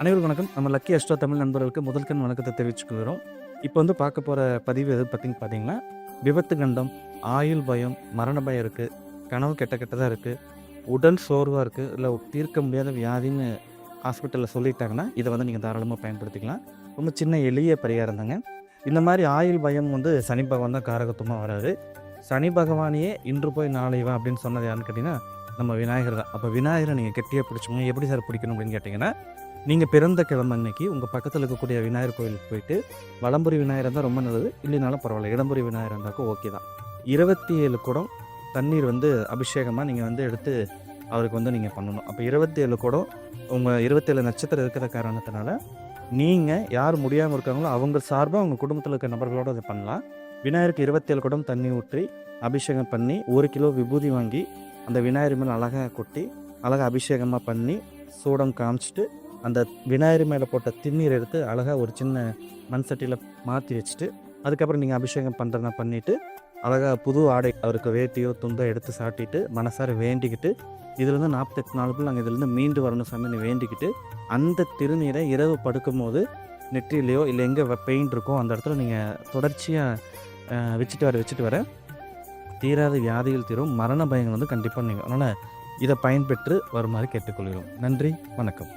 அனைவரும் வணக்கம். நம்ம லக்கி அஷ்டோ தமிழ் நண்பர்களுக்கு முதல் கண் வணக்கத்தை தெரிவிச்சுக்கிறோம் இப்போ வந்து பார்க்க போகிற பதிவு எது பார்த்திங்க பார்த்தீங்கன்னா விபத்து கண்டம் ஆயுள் பயம் மரண பயம் இருக்குது கனவு கெட்ட கெட்டதாக இருக்குது உடல் சோர்வாக இருக்குது இல்லை தீர்க்க முடியாத வியாதின்னு ஹாஸ்பிட்டலில் சொல்லிட்டாங்கன்னா இதை வந்து நீங்கள் தாராளமாக பயன்படுத்திக்கலாம். ரொம்ப சின்ன எளிய பரிகாரம் தாங்க. இந்த மாதிரி ஆயுள் பயம் வந்து சனி பகவான் தான் காரகத்துவமாக வராது சனி பகவானையே இன்று போய் நாளை வா அப்படின்னு சொன்னது யாருன்னு கேட்டிங்கன்னா நம்ம விநாயகர் தான். அப்போ விநாயகரை நீங்கள் கெட்டியாக பிடிச்சிங்க எப்படி சார் பிடிக்கணும் அப்படின்னு கேட்டிங்கன்னா நீங்கள் பிறந்த கிழமை அன்னைக்கு உங்கள் பக்கத்தில் இருக்கக்கூடிய விநாயகர் கோயிலுக்கு போயிட்டு வலம்புரி விநாயகர் இருந்தால் ரொம்ப நல்லது இல்லைனாலும் பரவாயில்ல. இடம்புரி விநாயகர் இருந்தாக்கும் ஓகே தான். இருபத்தி ஏழு குடம் தண்ணீர் வந்து அபிஷேகமாக நீங்கள் வந்து எடுத்து அவருக்கு வந்து நீங்கள் பண்ணணும். அப்போ இருபத்தி ஏழு குடம் உங்கள் இருபத்தேழு நட்சத்திரம் இருக்கிற காரணத்தினால நீங்கள் யார் முடியாமல் இருக்காங்களோ அவங்க சார்பாக உங்கள் குடும்பத்தில் இருக்க நபர்களோட அதை பண்ணலாம். விநாயகருக்கு இருபத்தேழு குடம் தண்ணி ஊற்றி அபிஷேகம் பண்ணி ஒரு கிலோ விபூதி வாங்கி அந்த விநாயகர் மேலே அழகாக கொட்டி அழகாக அபிஷேகமாக பண்ணி சூடம் காமிச்சிட்டு அந்த விநாயகர் மேலே போட்ட திண்ணீர் எடுத்து அழகாக ஒரு சின்ன மண் சட்டியில் மாற்றி வச்சுட்டு அதுக்கப்புறம் நீங்கள் அபிஷேகம் பண்ணுறதுனா பண்ணிவிட்டு அழகாக புது ஆடை அவருக்கு வேட்டியோ துண்டோ எடுத்து சாட்டிட்டு மனசார வேண்டிக்கிட்டு இதுலேருந்து நாற்பத்தெட்டு நாளுக்குள் நாங்கள் இதுலேருந்து மீண்டு வரணும் சாமின்னு வேண்டிக்கிட்டு அந்த திருநீரை இரவு படுக்கும்போது நெற்றிலையோ இல்லை எங்கே பெயிண்ட் இருக்கோ அந்த இடத்துல நீங்கள் தொடர்ச்சியாக வச்சுட்டு வர வச்சுட்டு வர தீராத வியாதிகள் தீரும் மரண பயங்கள் வந்து கண்டிப்பாக நீங்கள் அதனால் இதை பயன்பெற்று வருமாறு கேட்டுக்கொள்கிறோம். நன்றி வணக்கம்.